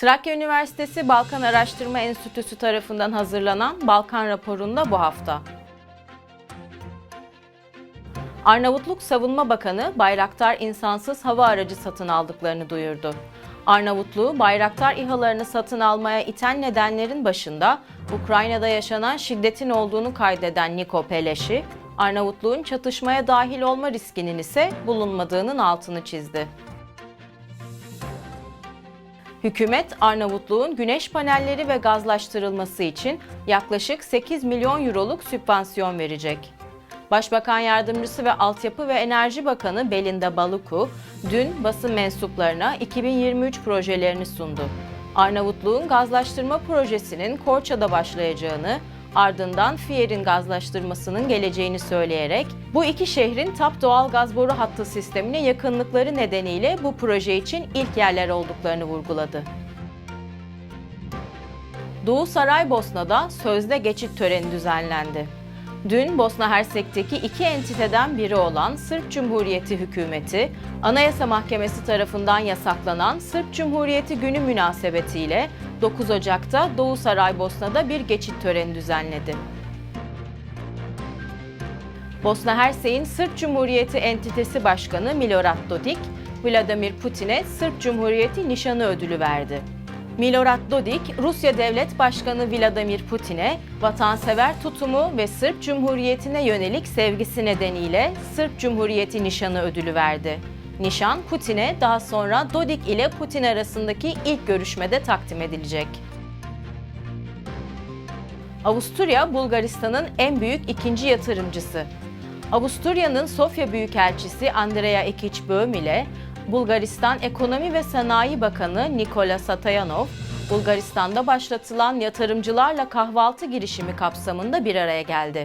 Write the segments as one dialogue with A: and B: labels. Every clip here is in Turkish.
A: Trakya Üniversitesi Balkan Araştırma Enstitüsü tarafından hazırlanan Balkan raporunda bu hafta. Arnavutluk Savunma Bakanı Bayraktar insansız hava aracı satın aldıklarını duyurdu. Arnavutluğu Bayraktar İHA'larını satın almaya iten nedenlerin başında Ukrayna'da yaşanan şiddetin olduğunu kaydeden Niko Peleşi, Arnavutluğun çatışmaya dahil olma riskinin ise bulunmadığının altını çizdi. Hükümet Arnavutluğun güneş panelleri ve gazlaştırılması için yaklaşık 8 milyon euroluk sübvansiyon verecek. Başbakan Yardımcısı ve Altyapı ve Enerji Bakanı Belinda Baluku dün basın mensuplarına 2023 projelerini sundu. Arnavutluğun gazlaştırma projesinin Korça'da başlayacağını, ardından Fiyer'in gazlaştırmasının geleceğini söyleyerek bu iki şehrin TAP doğal gaz boru hattı sistemine yakınlıkları nedeniyle bu proje için ilk yerler olduklarını vurguladı. Doğu Saraybosna'da sözde geçit töreni düzenlendi. Dün Bosna Hersek'teki iki entiteden biri olan Sırp Cumhuriyeti hükümeti, Anayasa Mahkemesi tarafından yasaklanan Sırp Cumhuriyeti günü münasebetiyle 9 Ocak'ta Doğu Saraybosna'da bir geçit töreni düzenledi. Bosna Hersek'in Sırp Cumhuriyeti Entitesi Başkanı Milorad Dodik, Vladimir Putin'e Sırp Cumhuriyeti Nişanı ödülü verdi. Milorad Dodik, Rusya Devlet Başkanı Vladimir Putin'e vatansever tutumu ve Sırp Cumhuriyeti'ne yönelik sevgisi nedeniyle Sırp Cumhuriyeti Nişanı ödülü verdi. Nişan, Putin'e daha sonra Dodik ile Putin arasındaki ilk görüşmede takdim edilecek. Avusturya, Bulgaristan'ın en büyük ikinci yatırımcısı. Avusturya'nın Sofya Büyükelçisi Andrea Ekiç Böhm ile Bulgaristan Ekonomi ve Sanayi Bakanı Nikola Satayanov, Bulgaristan'da başlatılan yatırımcılarla kahvaltı girişimi kapsamında bir araya geldi.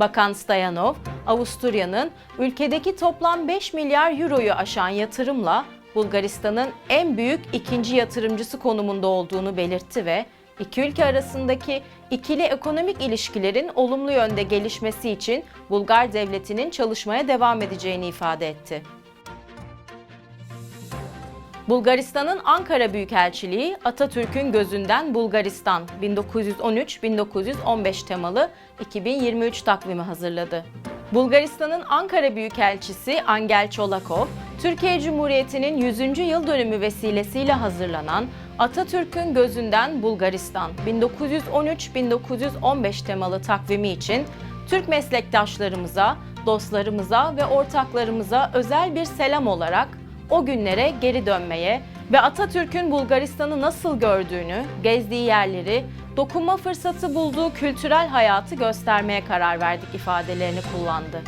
A: Bakan Stoyanov, Avusturya'nın ülkedeki toplam 5 milyar euroyu aşan yatırımla Bulgaristan'ın en büyük ikinci yatırımcısı konumunda olduğunu belirtti ve iki ülke arasındaki ikili ekonomik ilişkilerin olumlu yönde gelişmesi için Bulgar devletinin çalışmaya devam edeceğini ifade etti. Bulgaristan'ın Ankara Büyükelçiliği Atatürk'ün gözünden Bulgaristan 1913-1915 temalı 2023 takvimi hazırladı. Bulgaristan'ın Ankara Büyükelçisi Angel Çolakov, Türkiye Cumhuriyeti'nin 100. yıl dönümü vesilesiyle hazırlanan Atatürk'ün gözünden Bulgaristan 1913-1915 temalı takvimi için Türk meslektaşlarımıza, dostlarımıza ve ortaklarımıza özel bir selam olarak o günlere geri dönmeye ve Atatürk'ün Bulgaristan'ı nasıl gördüğünü, gezdiği yerleri, dokunma fırsatı bulduğu kültürel hayatı göstermeye karar verdik ifadelerini kullandı.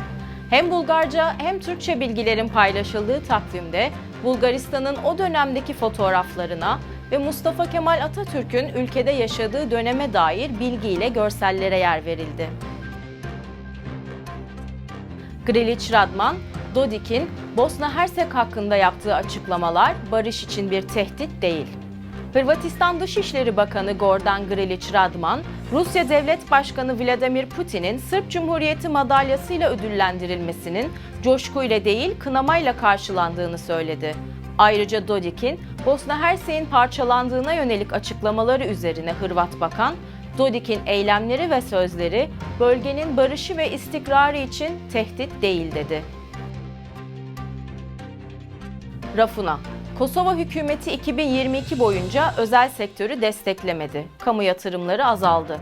A: Hem Bulgarca hem Türkçe bilgilerin paylaşıldığı takvimde Bulgaristan'ın o dönemdeki fotoğraflarına ve Mustafa Kemal Atatürk'ün ülkede yaşadığı döneme dair bilgiyle görsellere yer verildi. Grilic Radman, Dodik'in Bosna Hersek hakkında yaptığı açıklamalar barış için bir tehdit değil. Hırvatistan Dışişleri Bakanı Gordan Grilic Radman, Rusya Devlet Başkanı Vladimir Putin'in Sırp Cumhuriyeti madalyasıyla ödüllendirilmesinin coşkuyla değil kınamayla karşılandığını söyledi. Ayrıca Dodik'in Bosna Hersek'in parçalandığına yönelik açıklamaları üzerine Hırvat Bakan, Dodik'in eylemleri ve sözleri bölgenin barışı ve istikrarı için tehdit değil dedi. Rafuna Kosova hükümeti 2022 boyunca özel sektörü desteklemedi. Kamu yatırımları azaldı.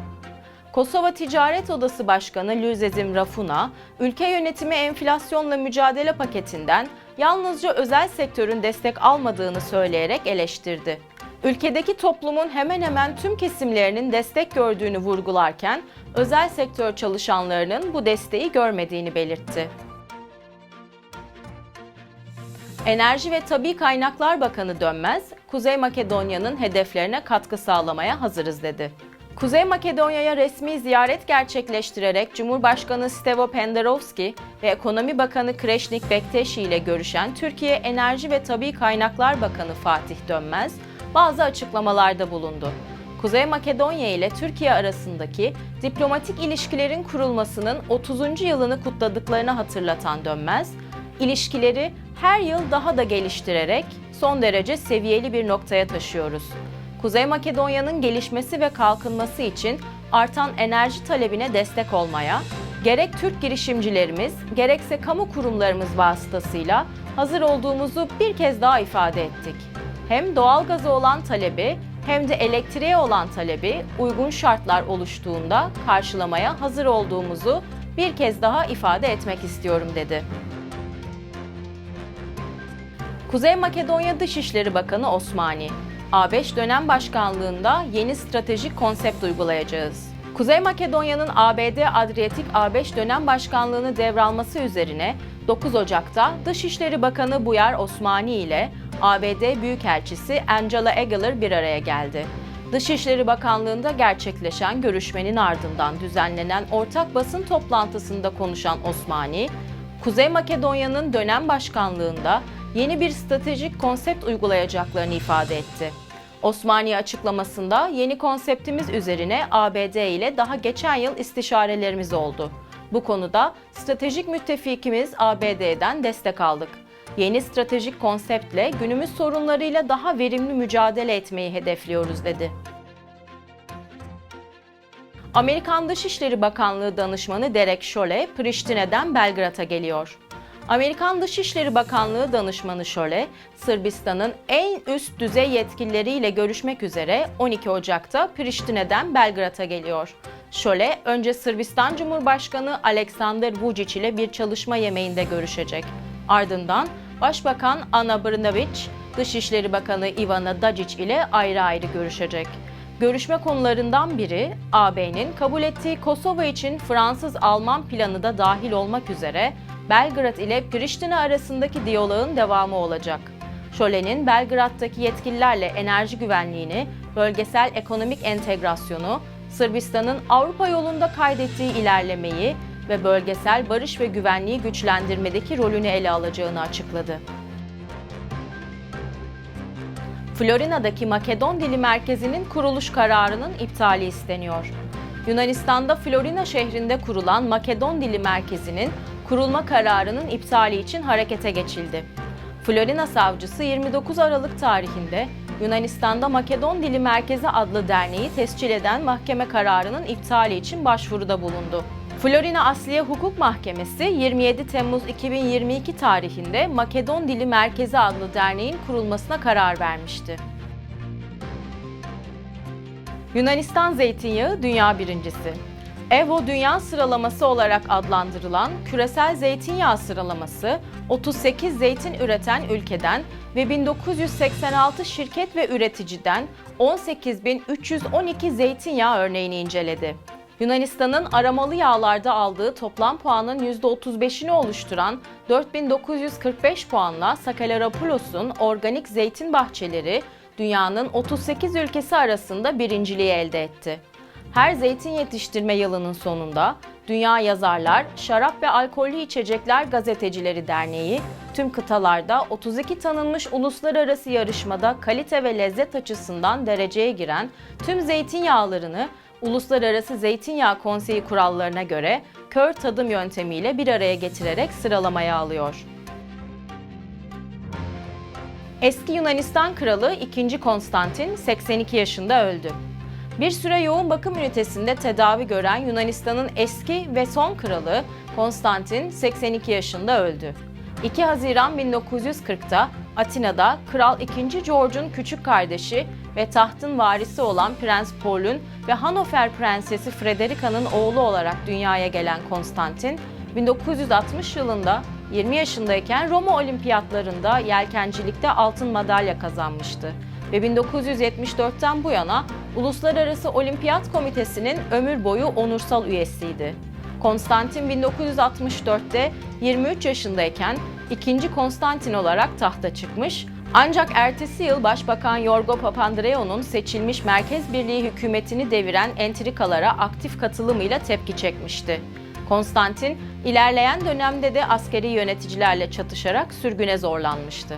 A: Kosova Ticaret Odası Başkanı Lüzezim Rafuna, ülke yönetimi enflasyonla mücadele paketinden yalnızca özel sektörün destek almadığını söyleyerek eleştirdi. Ülkedeki toplumun hemen hemen tüm kesimlerinin destek gördüğünü vurgularken, özel sektör çalışanlarının bu desteği görmediğini belirtti. Enerji ve Tabi Kaynaklar Bakanı Dönmez, Kuzey Makedonya'nın hedeflerine katkı sağlamaya hazırız dedi. Kuzey Makedonya'ya resmi ziyaret gerçekleştirerek Cumhurbaşkanı Stevo Pendarovski ve Ekonomi Bakanı Kreşnik Bekteşi ile görüşen Türkiye Enerji ve Tabi Kaynaklar Bakanı Fatih Dönmez bazı açıklamalarda bulundu. Kuzey Makedonya ile Türkiye arasındaki diplomatik ilişkilerin kurulmasının 30. yılını kutladıklarını hatırlatan Dönmez, ilişkileri her yıl daha da geliştirerek son derece seviyeli bir noktaya taşıyoruz. Kuzey Makedonya'nın gelişmesi ve kalkınması için artan enerji talebine destek olmaya, gerek Türk girişimcilerimiz, gerekse kamu kurumlarımız vasıtasıyla hazır olduğumuzu bir kez daha ifade ettik. Hem doğalgaza olan talebi hem de elektriğe olan talebi uygun şartlar oluştuğunda karşılamaya hazır olduğumuzu bir kez daha ifade etmek istiyorum dedi. Kuzey Makedonya Dışişleri Bakanı Osmani, A5 dönem başkanlığında yeni stratejik konsept uygulayacağız. Kuzey Makedonya'nın ABD Adriyatik A5 dönem başkanlığını devralması üzerine 9 Ocak'ta Dışişleri Bakanı Buyar Osmani ile ABD Büyükelçisi Angela Egeler bir araya geldi. Dışişleri Bakanlığı'nda gerçekleşen görüşmenin ardından düzenlenen ortak basın toplantısında konuşan Osmani, Kuzey Makedonya'nın dönem başkanlığında yeni bir stratejik konsept uygulayacaklarını ifade etti. Osmaniye açıklamasında yeni konseptimiz üzerine ABD ile daha geçen yıl istişarelerimiz oldu. Bu konuda stratejik müttefikimiz ABD'den destek aldık. Yeni stratejik konseptle günümüz sorunlarıyla daha verimli mücadele etmeyi hedefliyoruz dedi. Amerikan Dışişleri Bakanlığı danışmanı Derek Şole, Priştine'den Belgrad'a geliyor. Amerikan Dışişleri Bakanlığı danışmanı Şole, Sırbistan'ın en üst düzey yetkilileriyle görüşmek üzere 12 Ocak'ta Priştine'den Belgrad'a geliyor. Şole, önce Sırbistan Cumhurbaşkanı Aleksandar Vučić ile bir çalışma yemeğinde görüşecek. Ardından Başbakan Ana Brnabić, Dışişleri Bakanı Ivana Dacic ile ayrı ayrı görüşecek. Görüşme konularından biri AB'nin kabul ettiği Kosova için Fransız-Alman planı da dahil olmak üzere Belgrad ile Priştine arasındaki diyaloğun devamı olacak. Şöle'nin Belgrad'daki yetkililerle enerji güvenliğini, bölgesel ekonomik entegrasyonu, Sırbistan'ın Avrupa yolunda kaydettiği ilerlemeyi ve bölgesel barış ve güvenliği güçlendirmedeki rolünü ele alacağını açıkladı. Florina'daki Makedon Dili Merkezi'nin kuruluş kararının iptali isteniyor. Yunanistan'da Florina şehrinde kurulan Makedon Dili Merkezi'nin kurulma kararının iptali için harekete geçildi. Florina savcısı 29 Aralık tarihinde Yunanistan'da Makedon Dili Merkezi adlı derneği tescil eden mahkeme kararının iptali için başvuruda bulundu. Florina Asliye Hukuk Mahkemesi 27 Temmuz 2022 tarihinde Makedon Dili Merkezi adlı derneğin kurulmasına karar vermişti. Yunanistan zeytinyağı dünya birincisi. EVO Dünya Sıralaması olarak adlandırılan küresel zeytinyağı sıralaması 38 zeytin üreten ülkeden ve 1986 şirket ve üreticiden 18.312 zeytinyağı örneğini inceledi. Yunanistan'ın aramalı yağlarda aldığı toplam puanın %35'ini oluşturan 4945 puanla Sakalaropoulos'un organik zeytin bahçeleri dünyanın 38 ülkesi arasında birinciliği elde etti. Her zeytin yetiştirme yılının sonunda Dünya Yazarlar, Şarap ve Alkollü İçecekler Gazetecileri Derneği tüm kıtalarda 32 tanınmış uluslararası yarışmada kalite ve lezzet açısından dereceye giren tüm zeytinyağlarını Uluslararası Zeytinyağı Konseyi kurallarına göre kör tadım yöntemiyle bir araya getirerek sıralamaya alıyor. Eski Yunanistan Kralı 2. Konstantin 82 yaşında öldü. Bir süre yoğun bakım ünitesinde tedavi gören Yunanistan'ın eski ve son kralı Konstantin 82 yaşında öldü. 2 Haziran 1940'ta Atina'da Kral 2. George'un küçük kardeşi ve tahtın varisi olan Prens Paul'un ve Hanover Prensesi Frederica'nın oğlu olarak dünyaya gelen Konstantin, 1960 yılında 20 yaşındayken Roma Olimpiyatlarında yelkencilikte altın madalya kazanmıştı ve 1974'ten bu yana Uluslararası Olimpiyat Komitesi'nin ömür boyu onursal üyesiydi. Konstantin 1964'te 23 yaşındayken ikinci Konstantin olarak tahta çıkmış ancak ertesi yıl Başbakan Yorgo Papandreou'nun seçilmiş Merkez Birliği hükümetini deviren entrikalara aktif katılımıyla tepki çekmişti. Konstantin, ilerleyen dönemde de askeri yöneticilerle çatışarak sürgüne zorlanmıştı.